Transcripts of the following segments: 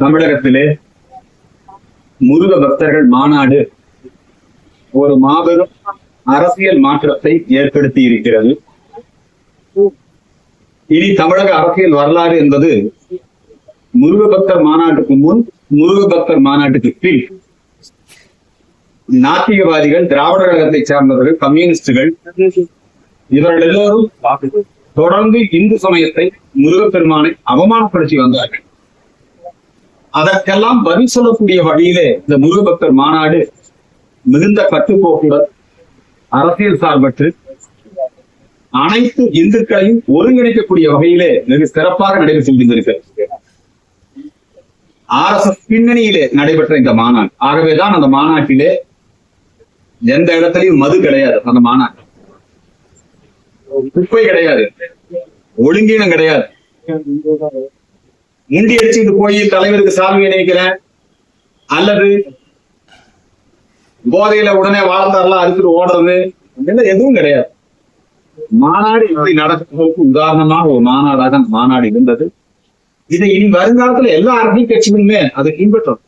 தமிழகத்திலே முருக பக்தர்கள் மாநாடு ஒரு மாபெரும் அரசியல் மாற்றத்தை ஏற்படுத்தி இருக்கிறது இனி தமிழக அரசியல் வரலாறு என்பது முருக பக்தர் மாநாட்டுக்கு முன் முருக பக்தர் மாநாட்டுக்கு பின். நாத்திகவாதிகள் திராவிட கழகத்தை சார்ந்தவர்கள் கம்யூனிஸ்டுகள் இவர்கள் எல்லோரும் தொடர்ந்து இந்து சமயத்தை முருகப்பெருமானை அவமானப்படுத்தி வந்தார்கள். அதற்கெல்லாம் பதில் சொல்லக்கூடிய வழியிலே இந்த முருகபக்தர் மாநாடு மிகுந்த கட்டுப்போக்குடன் அரசியல் சார்பற்று அனைத்து இந்துக்களையும் ஒருங்கிணைக்கக்கூடிய வகையிலே மிக சிறப்பாக நடைபெற்று முடிந்திருக்கிறது ஆர் எஸ் எஸ் பின்னணியிலே நடைபெற்ற இந்த மாநாடு. ஆகவேதான் அந்த மாநாட்டிலே எந்த இடத்துலயும் மது கிடையாது. அந்த மாநாடு. குப்பை கிடையாது. ஒழுங்கீனம் கிடையாது. முண்டி அடிச்சுட்டு போய் தலைவருக்கு சாமி நினைக்கிறேன். அல்லது போதையில உடனே வாழ்ந்தாரெல்லாம் அறுத்துட்டு ஓடுறது. இதெல்லாம் எதுவும் கிடையாது. மாநாடு இப்படி நடக்கிறதுக்கு உதாரணமாக ஒரு மாநாடாக அந்த மாநாடு இருந்தது. இதை இனி வருங்காலத்துல எல்லா அரசியல் கட்சிகளுமே அதை பின்பற்றும்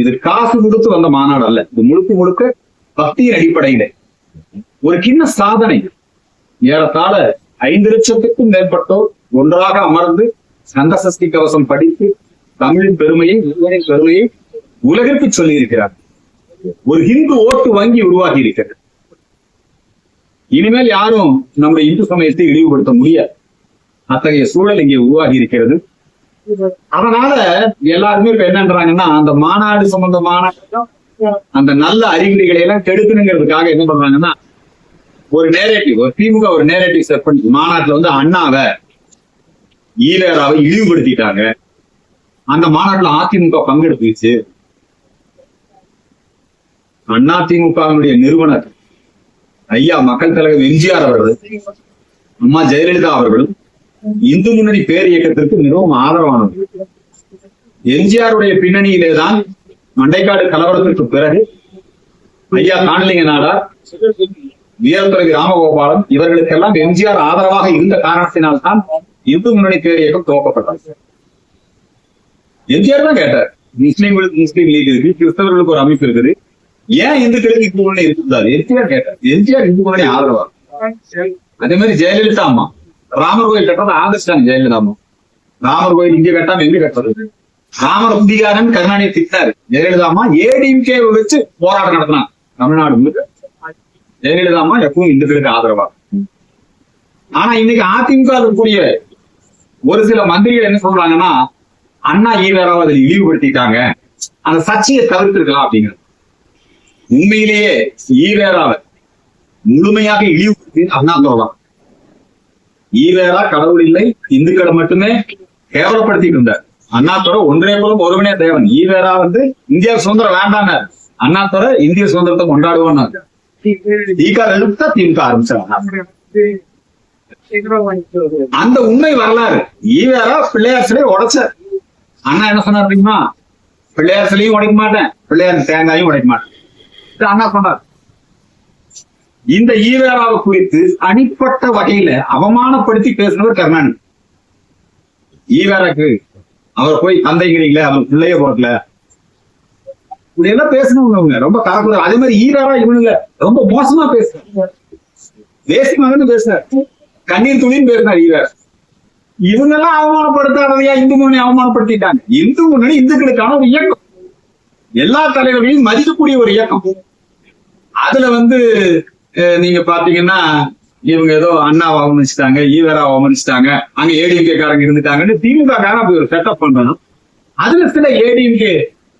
இது காசு கொடுத்து வந்த மாநாடு அல்ல. இது முழுக்க முழுக்க பக்தியின் அடிப்படையில. ஒரு கிண்ண சாதனை. ஏறத்தாழ ஐந்து லட்சத்துக்கும் மேற்பட்டோர் ஒன்றாக அமர்ந்து சந்த சஷ்டி கவசம் படித்து தமிழின் பெருமையை இந்தியாவின் பெருமையை உலகிற்கு சொல்லி இருக்கிறார் ஒரு ஹிந்து ஓட்டு வங்கி உருவாகி இருக்கிறது. இனிமேல் யாரும் நம்முடைய இந்து சமயத்தை இழிவுபடுத்த முடியாது. அத்தகைய சூழல் இங்கே உருவாகி இருக்கிறது. அதனால எல்லாருமே இப்ப என்னன்றாங்கன்னா அந்த மாநாடு சம்பந்தமான அந்த நல்ல அறிகுறிகளை எல்லாம் கெடுக்கணுங்கிறதுக்காக என்ன பண்றாங்கன்னா ஒரு நேரேட்டிவ் ஒரு திமுக ஒரு நேரேட்டிவ் செட் பண்ணி மாநாட்டுல வந்து அண்ணாவை ஈவேராவை இழிவுபடுத்திட்டாங்க. அந்த மாநாட்டில் அதிமுக பங்கெடுத்துச்சு. அண்ணா திமுகவினுடைய நிறுவனர் ஐயா மக்கள் தலைவர் எம்ஜிஆர் அவர்கள் அம்மா ஜெயலலிதா அவர்களும் இந்து முன்னணி பேர் இயக்கத்திற்கு மிகவும் ஆதரவானது எம்ஜிஆருடைய பின்னணியிலே தான் மண்டைக்காடு கலவரத்திற்கு பிறகு ஐயா காணலிங்க நாடார் வீரத்துறை ராமகோபாலன் இவர்களுக்கெல்லாம் எம்ஜிஆர் ஆதரவாக இருந்த காரணத்தினால்தான் இந்து முன்னணி பேர் இயக்கம் துவக்கப்பட்டது எம்ஜிஆர் தான் கேட்டார் முஸ்லீம்களுக்கு முஸ்லீம் லீக் இருக்கு கிறிஸ்தவர்களுக்கு ஒரு அமைப்பு இருக்குது. ஏன் இந்துக்களுக்கு இந்து முன்னணி இருந்தாரு எம்ஜிஆர் கேட்டார். எம்ஜிஆர் இந்து முன்னணி ஆதரவா அதே மாதிரி ஜெயலலிதா அம்மா. ராமர் கோயில் கட்டுறது ஆதரிச்சிட்டாங்க ஜெயலலிதா அம்மா. ராமர் கோயில் இங்க கட்டாம எங்க கட்டுறது? ராமர் குடிகாரன் கருணாநிதி திட்டாரு ஜெயலலிதா அம்மா ஏடிஎம்கே வச்சு போராட்டம் நடத்தினாங்க. தமிழ்நாடு முழுக்க. ஜெயலலிதா அம்மா எப்பவும் இந்துக்களுக்கு ஆதரவா ஆனா இன்னைக்கு அதிமுக இருக்கக்கூடிய ஒரு சில மந்திரிகள் என்ன சொல்றாங்கன்னா அண்ணா ஈவேராவை அதில் இழிவுபடுத்திட்டாங்க அந்த சர்ச்சையை தவிர்த்திருக்கலாம் அப்படிங்கிறது. உண்மையிலேயே ஈவேராவை முழுமையாக இழிவுபடுத்தி அண்ணா சொல்லலாம் ஈவேரா கடவுள் இல்லை இந்துக்களை மட்டுமே கேவலப்படுத்திட்டு இருந்தார். அண்ணாத்துறை ஒன்றே குலம் ஒருவனே தேவன். ஈவேரா வந்து இந்தியா சுதந்திரம் வேண்டாங்க அண்ணாத்துறை இந்திய சுதந்திரத்தை கொண்டாடுவோம் திமுக ஆரம்பிச்சாங்க அந்த உண்மை வரலாறு. ஈவேரா பிள்ளையார் சிலையை உடைச்சார் அண்ணா என்ன சொன்னார் தெரியுமா? பிள்ளையார் சிலையும் உடைக்க மாட்டேன். பிள்ளையார் தேங்காயும் உடைக்க மாட்டேன். அண்ணா சொன்னார். இந்த ஈவேராவை குறித்து தனிப்பட்ட வகையில அவமானப்படுத்தி பேசினவர் கருணாநிதி ஈவேராக்கு அவர் போய் தந்தைங்கிறீங்களே அவர் பிள்ளைய போடல இப்படியெல்லாம் பேசணுங்க அவங்க ரொம்ப கரக்குற அதே மாதிரி ஈவேரா இவனுங்க ரொம்ப மோசமா பேசுறாங்க. தேசிய பேசுறாரு. கண்ணீர் துணின்னு பேசினார் ஈவேரா இவங்க எல்லாம் அவமானப்படுத்தாததையா இந்து முன்னணி அவமானப்படுத்திட்டாங்க. இந்து முன்னணி இந்துக்களுக்கான ஒரு இயக்கம். எல்லா தலைவர்களையும் மதிக்கக்கூடிய ஒரு இயக்கம். அதுல வந்து அஹ், நீங்க பாத்தீங்கன்னா இவங்க ஏதோ அண்ணா அவமதிச்சிட்டாங்க ஈவரா அவமதிச்சிட்டாங்க அங்க ஏடிஎம்கே காரங்க இருந்துட்டாங்கன்னு திமுக காரன் அப்படி ஒரு செட்டப் பண்ணணும் அதுல சில ஏடிஎம்கே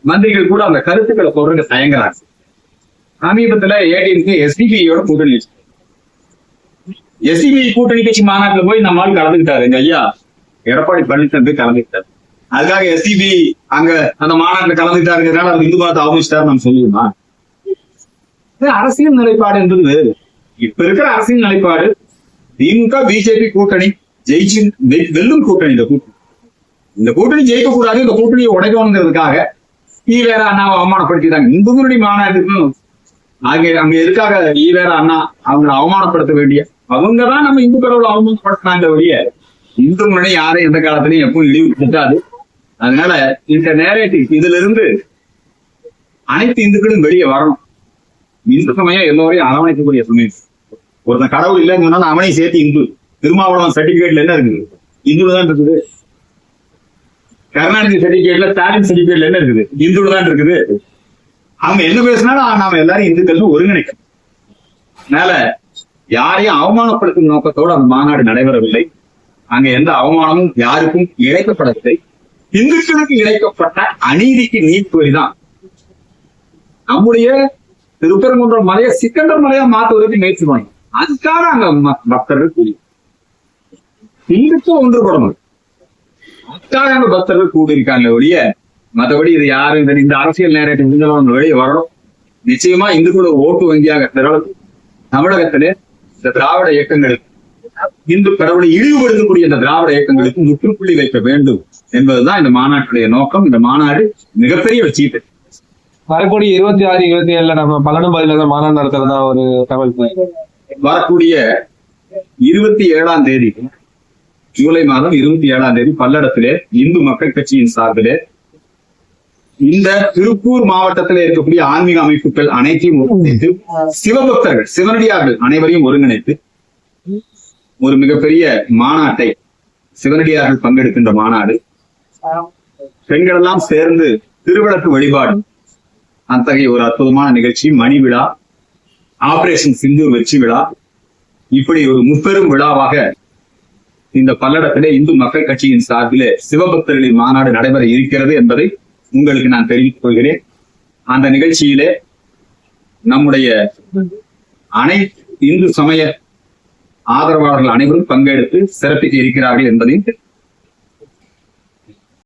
மந்திரிகள் கூட அந்த கருத்துக்களை சொல்றதுக்கு தயங்குறாங்க. சமீபத்துல ஏடிஎம்கே எஸ்டிபியோட முதலீடு. எஸ்டிபி கூட்டணி கட்சி மாநாட்டுல போய் நம்ம ஆள் கலந்துக்கிட்டாரு. எங்க ஐயா எடப்பாடி பழனிசாமி போய் கலந்துக்கிட்டாரு. அதுக்காக எஸ்டிபி அங்க அந்த மாநாட்டில் கலந்துட்டாருங்கிறதுனால அவர் இந்து மதத்தை அவமதிச்சிட்டாரு நம்ம சொல்லுவோமா அரசியல் நிலைப்பாடு என்பது வேறு. இப்ப இருக்கிற அரசியல் நிலைப்பாடு திமுக பிஜேபி கூட்டணி ஜெயிச்சு வெ- வெல்லும் கூட்டணி இந்த கூட்டணி. இந்த கூட்டணி ஜெயிக்க கூடாது இந்த கூட்டணியை உடைக்கணுங்கிறதுக்காக ஈவேரா அண்ணாவை அவமானப்படுத்திட்டாங்க. இந்து முன்னணி மாநாட்டுக்கும் அங்க அங்க இருக்காக ஈவேரா அண்ணா அவங்களை அவமானப்படுத்த வேண்டிய அவங்கதான் நம்ம இந்து கடவுளை அவமானப்படுத்தினாங்க வழிய இந்து முன்னணி யாரும் எந்த காலத்திலையும் எப்பவும் இழிவுபடுத்தாது அதனால இந்த நேரேட்டிவ் இதுல இருந்து அனைத்து இந்துக்களும் வெளியே வரணும். இந்து சமயம் எல்லோரையும் அரவணைக்கக்கூடிய சமயம். ஒருத்தன் கடவுள் இல்லைன்னு சொன்னா அவனையும் சேர்த்து இந்து. திருமாவளவன் சர்டிபிகேட்ல என்ன இருக்குது? இந்துல தான் இருக்குது. கருணாநிதி சர்டிபிகேட்ல ஸ்டாலின் சர்டிபிகேட்ல என்ன இருக்குது? இந்துல தான் இருக்குது. அவங்க என்ன பேசினாலும் நாம எல்லாரும் இந்துக்கள் ஒருங்கிணைக்கும் அதனால யாரையும் அவமானப்படுத்தும் நோக்கத்தோடு அந்த மாநாடு நடைபெறவில்லை. அங்க எந்த அவமானமும் யாருக்கும் இழைக்கப்படவில்லை. இந்துக்களுக்கு இழைக்கப்பட்ட அநீதிக்கு நீக்குவதுதான் நம்முடைய திருப்பரங்குன்றம் மலையை சிக்கண்டர் மலையா மாத்துவதற்கு முயற்சி பண்ணணும் அதுக்காக அங்க ம- பக்தர்கள் கூடி. இந்துக்கும் ஒன்றுபடணும் அதுக்காக அங்க பக்தர்கள் கூடியிருக்காங்க ஒழிய மற்றபடி இது யாரும் இந்த- அரசியல் நேரத்தை வெளியே வரணும். நிச்சயமா இந்துக்களோட ஓட்டு வங்கியாக திரளும் தமிழகத்திலே இந்த திராவிட இயக்கங்களுக்கு இந்து கடவுளை இழிவுபடுத்தக்கூடிய இந்த திராவிட இயக்கங்களுக்கு முற்றுப்புள்ளி வைக்க வேண்டும் என்பதுதான் இந்த மாநாட்டுடைய நோக்கம். இந்த மாநாடு மிகப்பெரிய வெற்றிட்டு வரக்கூடிய இருபத்தி ஆறு இருபத்தி ஏழுல நம்ம பல்லடம் பதில மாநாடு நடத்துறதா ஒரு தகவல் வரக்கூடிய இருபத்தி ஏழாம் தேதி ஜூலை மாதம் இருபத்தி ஏழாம் தேதி பல்லடத்திலே இந்து மக்கள் கட்சியின் சார்பிலே இந்த திருப்பூர் மாவட்டத்தில் இருக்கக்கூடிய ஆன்மீக அமைப்புகள் அனைத்தையும் ஒருங்கிணைத்து சிவபக்தர்கள் சிவனடியார்கள் அனைவரையும் ஒருங்கிணைத்து ஒரு மிகப்பெரிய மாநாட்டை சிவனடியார்கள் பங்கெடுக்கின்ற மாநாடு. பெண்கள் எல்லாம் சேர்ந்து திருவிளக்கு வழிபாடு. அத்தகைய ஒரு அற்புதமான நிகழ்ச்சி மணி விழா ஆபரேஷன் சிந்தூர் வெற்றி விழா. இப்படி ஒரு முப்பெரும் விழாவாக இந்த பல்லடத்திலே இந்து மக்கள் கட்சியின் சார்பிலே சிவபக்தர்களின் மாநாடு நடைபெற இருக்கிறது என்பதை உங்களுக்கு நான் தெரிவித்துக் கொள்கிறேன். அந்த நிகழ்ச்சியிலே நம்முடைய அனைத்து இந்து சமய ஆதரவாளர்கள் அனைவரும் பங்கெடுத்து சிறப்பிக்க இருக்கிறார்கள் என்பதையும்